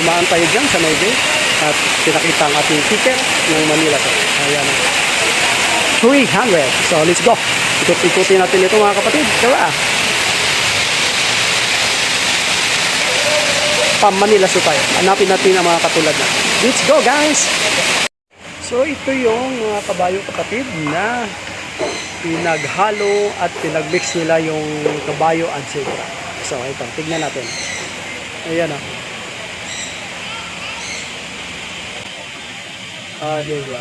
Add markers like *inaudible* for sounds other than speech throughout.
dumaan tayo dyan sa may at pinakita ang ating ticket ng Manila to. Ayan. 300. So, let's go. Ikot-ikutin natin ito mga kapatid. Tara. Pam Manila so tayo. Hanapin natin ang mga katulad na. Let's go guys! So ito yung mga kabayo kapatid na pinaghalo at pinagmix nila yung kabayo at zebra. So ito, tignan natin. Ayan o. Ah, diba?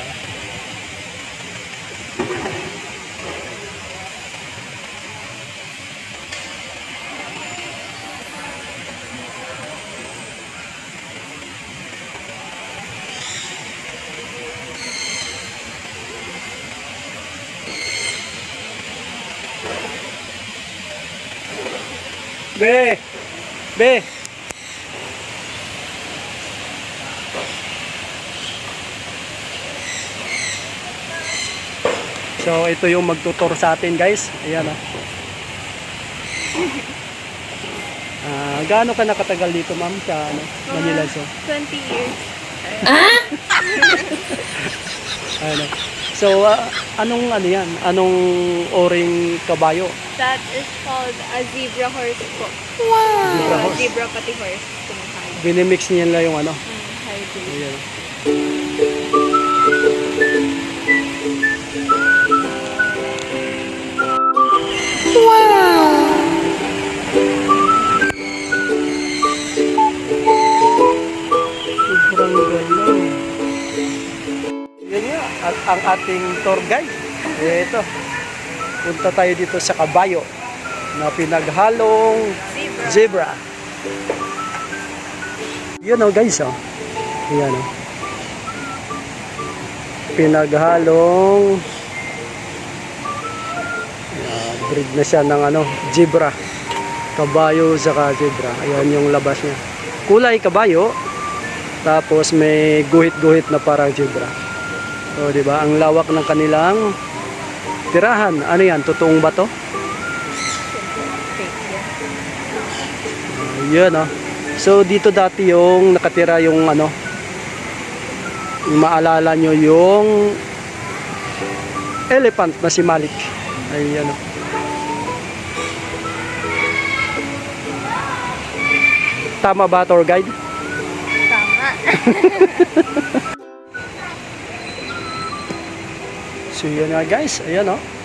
Be! Be! So ito yung magtutor sa atin guys. Ayan o. Ah, gaano ka nakatagal dito ma'am sa ano, Manila so? 20 years. Ano. So ah, anong ano yan? Anong oring kabayo? That is called a zebra horse po. Zebra Uh, horse. Zebra pati horse. Binimix nila yung ano. Mm, hybrid. Ayan. Ang ating tour guide. Eh, ito. Punta tayo dito sa Kabayo na pinaghalong Zebra. zebra. Yun oh guys oh. Yan oh. Pinaghalong uh, breed na siya ng ano, zebra. Kabayo saka zebra. Ayan yung labas niya. Kulay kabayo. Tapos may guhit-guhit na parang zebra. O, di ba? Ang lawak ng kanilang tirahan. Ano yan? Totoong ba to? Yan. Yun, oh. So, dito dati yung nakatira yung ano, yung maalala nyo yung elephant na si Malik. Ay, ano. Tama ba, tour guide? Tama. *laughs* So, yun nga guys. Ayan, oh.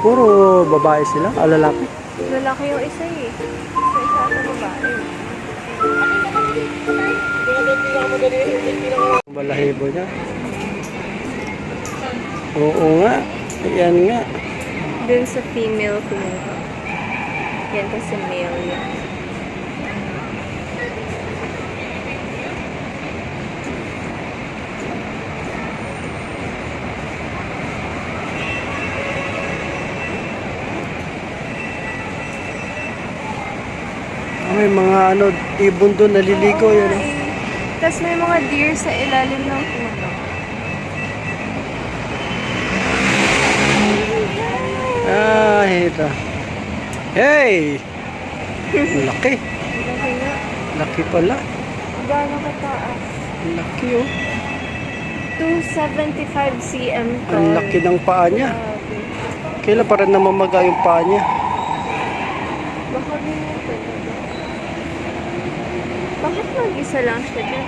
Puro babae sila, ah, lalaki. Lalaki yung isa eh. Sa isa ata babae. Ang Balahibo niya. Oo nga. Ayan nga. Dun sa female kumuha. Yan kasi male yan. May mga ano, ibon doon naliligo yun. oh. Tapos may mga deer sa ilalim ng puno. Ah, ito. Hey! Laki. Laki pala. Gaano kataas? Laki oh. 275 cm tall. Ang laki ng paa niya. Kailan pa rin namamaga yung paa niya? Baka ganyan talaga. Bakit mag-isa lang siya dyan?